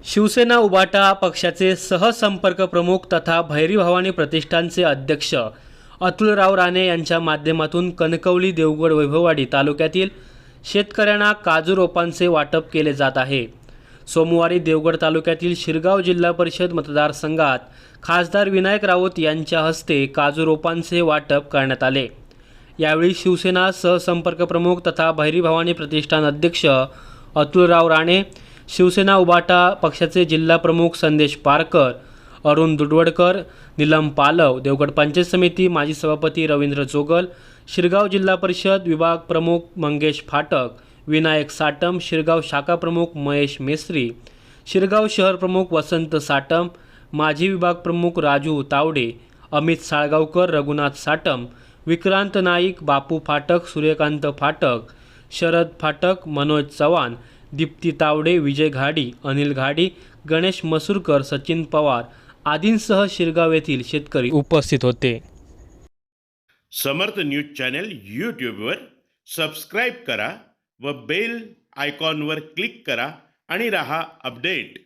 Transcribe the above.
शिवसेना उबाटा पक्षाचे सहसंपर्क प्रमुख तथा भैरी भवानी प्रतिष्ठानचे अध्यक्ष अतुलराव राणे यांच्या माध्यमातून कणकवली देवगड वैभववाडी तालुक्यातील शेतकऱ्यांना काजू रोपांचे वाटप केले जात आहे. सोमवारी देवगड तालुक्यातील शिरगाव जिल्हा परिषद मतदारसंघात खासदार विनायक राऊत यांच्या हस्ते काजू रोपांचे वाटप करण्यात आले. यावेळी शिवसेना सहसंपर्क प्रमुख तथा भैरी भवानी प्रतिष्ठान अध्यक्ष अतुलराव राणे शिवसेना उबाटा पक्षाचे जिल्हा प्रमुख संदेश पारकर अरुण दुडवडकर निलम पालव देवगड पंचायत समिती माजी सभापती रवींद्र जोगल शिरगाव जिल्हा परिषद विभाग प्रमुख मंगेश फाटक विनायक साटम शिरगाव शाखा प्रमुख महेश मेस्त्री शिरगाव शहर प्रमुख वसंत साटम माजी विभाग प्रमुख राजू तावडे अमित साळगावकर रघुनाथ साटम विक्रांत नाईक बापू फाटक सूर्यकांत फाटक शरद फाटक मनोज चव्हाण दीप्ती तावडे विजय घाडी अनिल घाडी गणेश मसूरकर सचिन पवार आदींसह शिरगाव येथील शेतकरी उपस्थित होते. समर्थ न्यूज चॅनल यूट्यूबवर सबस्क्राईब करा व बेल आयकॉनवर क्लिक करा आणि रहा अपडेट.